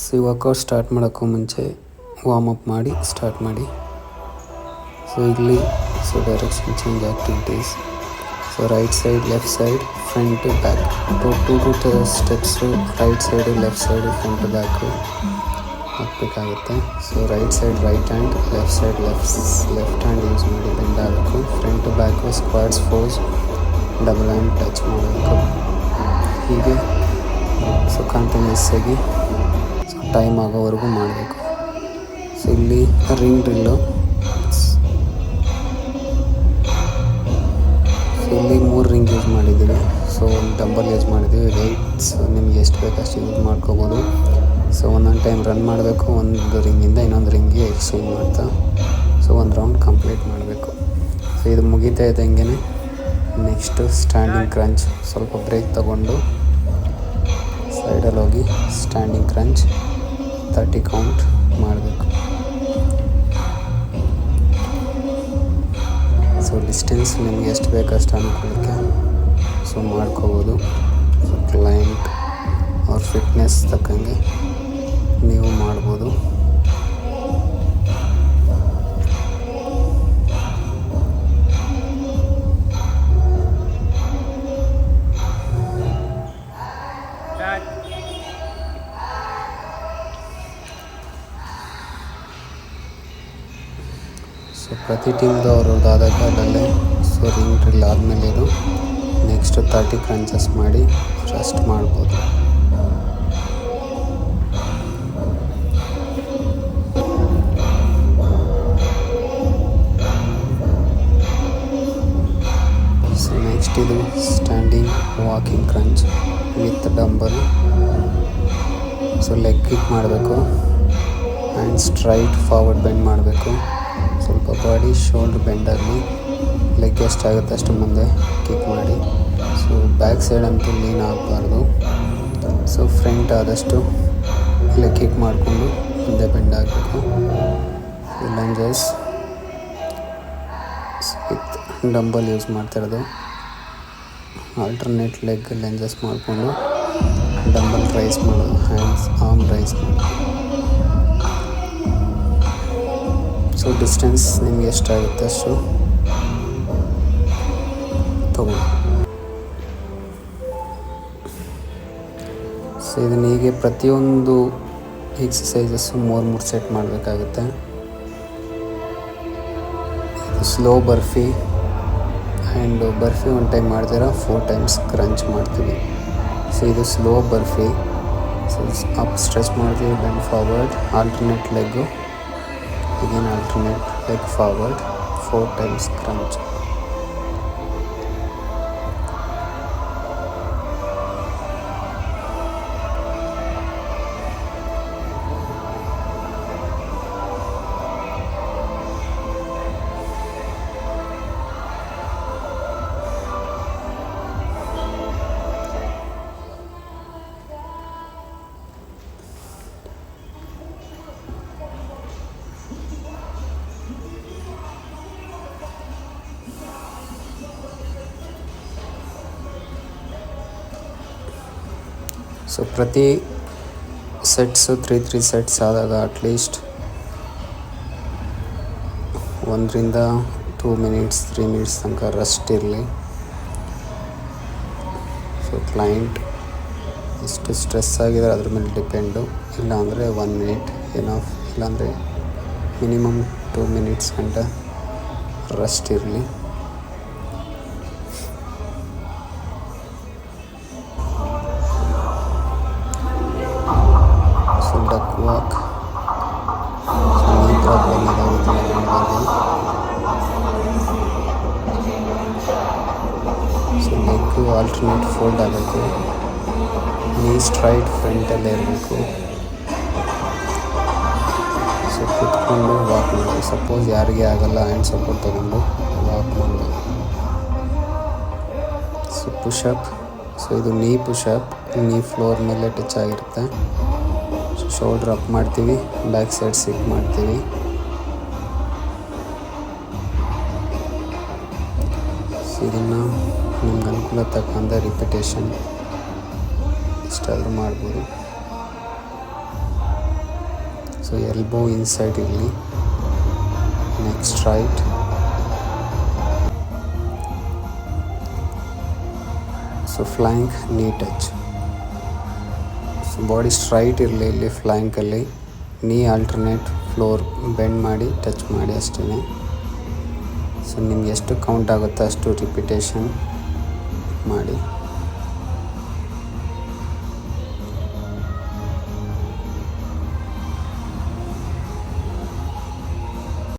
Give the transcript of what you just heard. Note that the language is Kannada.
ಸೊ ವರ್ಕೌಟ್ ಸ್ಟಾರ್ಟ್ ಮಾಡೋಕ್ಕೂ ಮುಂಚೆ ಅಪ್ ಮಾಡಿ ಸ್ಟಾರ್ಟ್ ಮಾಡಿ ಸೊ ಇಲ್ಲಿ so direction change activities so right side left side front back to two steps right side left side front back ಹಾಕಬೇಕಾಗುತ್ತೆ so right side right hand left side left left hand use ಮಾಡಿ ಬೆಂಡ್ ಆಗಬೇಕು front back squats force double hand touch ಮಾಡಬೇಕು ಹೀಗೆ. ಸೊ ಕಾಂಟಿನ್ಯೂಸ್ ಆಗಿ. ಟೈಮ್ ಆಗೋವರೆಗೂ ಮಾಡಬೇಕು. ಸೊ ಇಲ್ಲಿ ರಿಂಗ್ ಡ್ರಿಲ್ಲು ಇಲ್ಲಿ ಮೂರು ರಿಂಗ್ ಯೂಸ್ ಮಾಡಿದ್ದೀವಿ. ಸೊ ಒಂದು ಡಂಬಲ್ ಯೂಸ್ ಮಾಡಿದ್ದೀವಿ. ವೆಯ್ಟ್ಸ್ ನಿಮ್ಗೆ ಎಷ್ಟು ಬೇಕು ಅಷ್ಟು ಯೂಸ್ ಮಾಡ್ಕೋಬೋದು. ಸೊ ಒಂದೊಂದು ಟೈಮ್ ರನ್ ಮಾಡಬೇಕು. ಒಂದು ರಿಂಗಿಂದ ಇನ್ನೊಂದು ರಿಂಗ್ಗೆ ಎಕ್ಸ್ಚೇಂಜ್ ಮಾಡ್ತಾ. ಸೊ ಒಂದು ರೌಂಡ್ ಕಂಪ್ಲೀಟ್ ಮಾಡಬೇಕು. ಸೊ ಇದು ಮುಗಿತಾ ಇದ್ದಂಗೆ ನೆಕ್ಸ್ಟು ಸ್ಟ್ಯಾಂಡಿಂಗ್ ಕ್ರಂಚ್ ಸ್ವಲ್ಪ ಬ್ರೇಕ್ ತಗೊಂಡು ಸೈಡಲ್ಲಿ ಹೋಗಿ ಸ್ಟ್ಯಾಂಡಿಂಗ್ ಕ್ರಂಚ್ ತರ್ಟಿ ಕೌಂಟ್ ಮಾಡಬೇಕು. ಸೊ ಡಿಸ್ಟೆನ್ಸ್ ನಿಮಗೆ ಎಷ್ಟು ಬೇಕಷ್ಟು ಅನುಕೂಲಕ್ಕೆ ಸೊ ಮಾಡ್ಕೋಬೋದು. ಕ್ಲೈಂಟ್ ಅವ್ರ ಫಿಟ್ನೆಸ್ ತಕ್ಕಂಗೆ ನೀವು ಮಾಡ್ಬೋದು. ಸೊ ಪ್ರತಿ ಟೀಮ್ದು ಅವ್ರದ್ದು ಆದ ಕಾಲಲ್ಲೇ ಸೊ ರಿಂಗ್ ಡ್ರಿಲ್ ಆದಮೇಲೆ ಇದು ನೆಕ್ಸ್ಟ್ ತರ್ಟಿ ಕ್ರಂಚಸ್ ಮಾಡಿ ರೆಸ್ಟ್ ಮಾಡ್ಬೋದು. ಸೊ ನೆಕ್ಸ್ಟ್ ಇದು standing walking crunch with dumbbell so leg kick ಮಾಡಬೇಕು ಆ್ಯಂಡ್ ಸ್ಟ್ರೈಟ್ ಫಾರ್ವರ್ಡ್ ಬೆಂಡ್ ಮಾಡಬೇಕು. ಬಾಡಿ ಶೋಲ್ಡ್ರ್ ಬೆಂಡ್ ಆಗಲಿ ಲೆಗ್ ಎಷ್ಟಾಗುತ್ತೆ ಅಷ್ಟು ಮುಂದೆ ಕಿಕ್ ಮಾಡಿ. ಸೊ ಬ್ಯಾಕ್ ಸೈಡ್ ಅಂತೂ ಲೀನ್ ಆಗಬಾರ್ದು. ಸೊ ಫ್ರಂಟ್ ಆದಷ್ಟು ಇಲ್ಲ ಕಿಕ್ ಮಾಡಿಕೊಂಡು ಮುಂದೆ ಬೆಂಡ್ ಆಗಬೇಕು. ಲಂಜಸ್ ವಿತ್ ಡಂಬಲ್ ಯೂಸ್ ಮಾಡ್ತಿರೋದು ಆಲ್ಟರ್ನೇಟ್ ಲೆಗ್ ಲೆಂಜಸ್ ಮಾಡಿಕೊಂಡು ಡಂಬಲ್ ರೈಸ್ ಮಾಡೋದು. ಹ್ಯಾಂಡ್ಸ್ ಆರ್ಮ್ ರೈಸ್ ಮಾಡೋದು. ಸೊ ಡಿಸ್ಟೆನ್ಸ್ ನಿಮ್ಗೆ ಎಷ್ಟಾಗುತ್ತೆ ಅಷ್ಟು ತಗೊಳ್ಳಿ ಸೊ ಇದನ್ನ ಹೀಗೆ ಪ್ರತಿಯೊಂದು ಎಕ್ಸಸೈಸಸ್ಸು ಮೂರು ಮೂರು ಸೆಟ್ ಮಾಡಬೇಕಾಗುತ್ತೆ. Slow burpee and burpee one time ಮಾಡ್ತೀರಾ ಫೋರ್ ಟೈಮ್ಸ್ ಕ್ರಂಚ್ ಮಾಡ್ತೀವಿ. ಸೊ ಇದು slow burpee so up stretch ಮಾಡ್ತೀವಿ bend forward alternate leg again alternate leg forward four times crunch so ಪ್ರತಿ ಸೆಟ್ಸು ತ್ರೀ ತ್ರೀ ಸೆಟ್ಸ್ ಆದಾಗ ಅಟ್ಲೀಸ್ಟ್ ಒಂದರಿಂದ ಟೂ ಮಿನಿಟ್ಸ್ ತ್ರೀ ಮಿನಿಟ್ಸ್ ತನಕ ರೆಸ್ಟ್ ಇರಲಿ. ಸೊ ಕ್ಲೈಂಟ್ ಎಷ್ಟು ಸ್ಟ್ರೆಸ್ ಆಗಿದ್ರೆ ಅದ್ರ ಮೇಲೆ ಡಿಪೆಂಡು ಇಲ್ಲಾಂದರೆ ಒನ್ ಮಿನಿಟ್ ಏನೋ ಇಲ್ಲಾಂದರೆ ಮಿನಿಮಮ್ ಟೂ ಮಿನಿಟ್ಸ್ ಗಂಟ ರೆಸ್ಟ್ ಇರಲಿ. ಸೊ ಡಕ್ ವಾಕ್ ಸೊ ಈ ಪ್ರಾಬ್ಲಮ್ ಇದಾಗುತ್ತೆ ನಮ್ಮಲ್ಲಿ ಸೊ ಲೆಗ್ಗು ಆಲ್ಟರ್ನೇಟ್ ಫೋಲ್ಡ್ ಆಗಬೇಕು ನೀ ಸ್ಟ್ರೈಟ್ ಫ್ರಂಟಲ್ಲೇ ಇರಬೇಕು. ಸೊ ಕುತ್ಕೊಂಡು ವಾಕ್ ಮಾಡಿ. ಸಪೋಸ್ ಯಾರಿಗೆ ಆಗಲ್ಲ ಆ್ಯಂಡ್ ಸಪೋರ್ಟ್ ತಗೊಂಡು ವಾಕ್ ಮಾಡಬೇಕು ಸೊ ಪುಷಪ್ ಸೊ ಇದು ನೀ ಪುಷಪ್ ನೀ ಫ್ಲೋರ್ ಮೇಲೆ ಟಚ್ ಆಗಿರುತ್ತೆ. ಶೋಲ್ಡ್ರ್ ಅಪ್ ಮಾಡ್ತೀವಿ ಬ್ಯಾಕ್ ಸೈಡ್ ಸಿಕ್ ಮಾಡ್ತೀವಿ. ಇದನ್ನು ನಿಮ್ಗೆ ಅನುಕೂಲ ತಕ್ಕಂಥ ರಿಪಿಟೇಷನ್ ಇಷ್ಟಾದರೂ ಮಾಡ್ಬೋದು. ಸೊ ಎಲ್ಬೋ ಇನ್ಸೈಡ್ ಇರಲಿ. Next right so plank knee touch body straight ಇರಲಿ, ಇಲ್ಲಿ ಫ್ಲ್ಯಾಂಕಲ್ಲಿ ನೀ ಆಲ್ಟರ್ನೇಟ್ ಫ್ಲೋರ್ ಬೆಂಡ್ ಮಾಡಿ ಟಚ್ ಮಾಡಿ ಅಷ್ಟೇ ಸೊ ನಿಮ್ಗೆ ಎಷ್ಟು ಕೌಂಟ್ ಆಗುತ್ತೋ ಅಷ್ಟು ರಿಪಿಟೇಷನ್ ಮಾಡಿ.